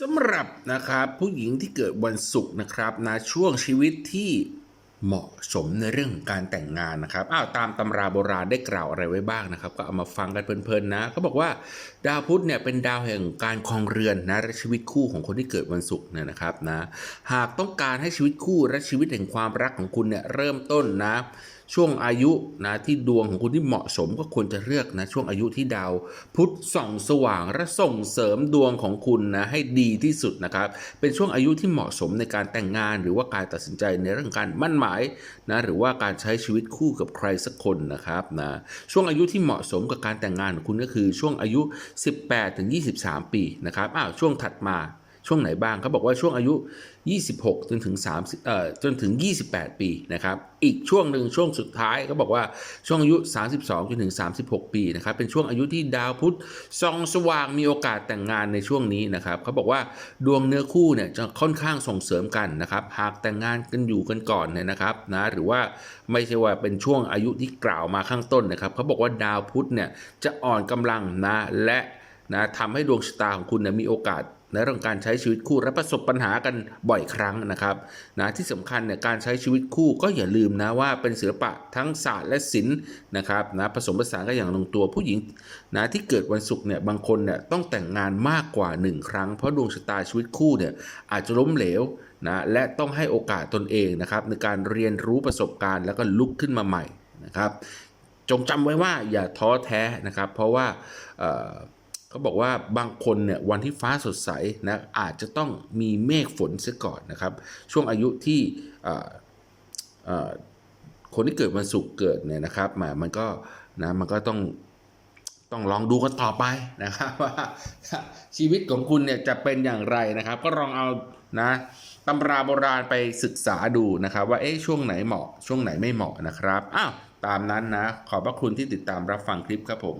สำหรับนะครับผู้หญิงที่เกิดวันศุกร์นะครับนะช่วงชีวิตที่เหมาะสมในเรื่องของการแต่งงานนะครับอ้าวตามตำราโบราณได้กล่าวอะไรไว้บ้างนะครับ ก็เอามาฟังกันเพลินๆนะเขาบอกว่าดาวพุธเนี่ยเป็นดาวแห่งการครองเรือนนะและชีวิตคู่ของคนที่เกิดวันศุกร์เนี่ยนะครับนะหากต้องการให้ชีวิตคู่และชีวิตแห่งความรักของคุณเนี่ยเริ่มต้นนะ ช่วงอายุนะที่ดวงของคุณที่เหมาะสมก็ควรจะเลือกนะช่วงอายุที่ดาว พุธส่องสว่างและส่งเสริมดวงของคุณนะให้ดีที่สุดนะครับ เป็นช่วงอายุที่เหมาะสมในการแต่งงาน หรือว่าการตัดสินใจในเรื่องการมั่นหมายนะหรือว่าการใช้ชีวิตคู่กับใครสักคนนะครับนะช่วงอายุที่เหมาะสมกับการแต่งงานของคุณก็คือช่วงอายุ 18ถึง23 ปีนะครับอ้าวช่วงถัดมา ช่วงไหนบ้างเขาบอกว่าช่วงอายุ 26 จนถึง3เอ่อจนถึง 28 ปีนะครับ อีกช่วงหนึ่งช่วงสุดท้ายเขาบอกว่าช่วงอายุ 32 จนถึง 36 ปีนะครับ เป็นช่วงอายุที่ดาวพุธส่องสว่างมีโอกาสแต่งงานในช่วงนี้นะครับเขาบอกว่าดวงเนื้อคู่เนี่ยจะค่อนข้างส่งเสริมกันนะครับ หากแต่งงานกันอยู่กันก่อนเนี่ยนะครับนะหรือว่าไม่ใช่ว่าเป็นช่วงอายุที่กล่าวมาข้างต้นนะครับเขาบอกว่าดาวพุธเนี่ยจะอ่อนกำลังนะและนะทำให้ดวงชะตาของคุณเนี่ยมีโอกาส ในเรื่องการใช้ชีวิตคู่และประสบปัญหากันบ่อยครั้งนะครับนะที่สำคัญเนี่ยการใช้ชีวิตคู่ก็อย่าลืมนะว่าเป็นศิลปะทั้งศาสตร์และศิลป์นะครับนะผสมผสานกันอย่างลงตัวผู้หญิงนะที่เกิดวันศุกร์เนี่ยบางคนเนี่ยต้องแต่งงานมากกว่า 1 ครั้ง เพราะดวงชะตาชีวิตคู่เนี่ยอาจจะล้มเหลวนะและต้องให้โอกาสตนเองนะครับในการเรียนรู้ประสบการณ์แล้วก็ลุกขึ้นมาใหม่นะครับจงจำไว้ว่าอย่าท้อแท้นะครับ เพราะว่า เขาบอกว่าบางคนเนี่ยวันที่ฟ้าสดใสนะอาจจะต้องมีเมฆฝนเสียก่อนนะครับ ช่วงอายุที่คนที่เกิดวันศุกร์เกิดเนี่ยนะครับมามันก็นะมันก็ต้องต้องลองดูกันต่อไปนะครับว่าชีวิตของคุณเนี่ยจะเป็นอย่างไรนะครับ ก็ลองเอานะตำราโบราณไปศึกษาดูนะครับ ว่าเอ๊ะช่วงไหนเหมาะ ช่วงไหนไม่เหมาะนะครับอ้าวตามนั้นนะ ขอบพระคุณที่ติดตามรับฟังคลิปครับผม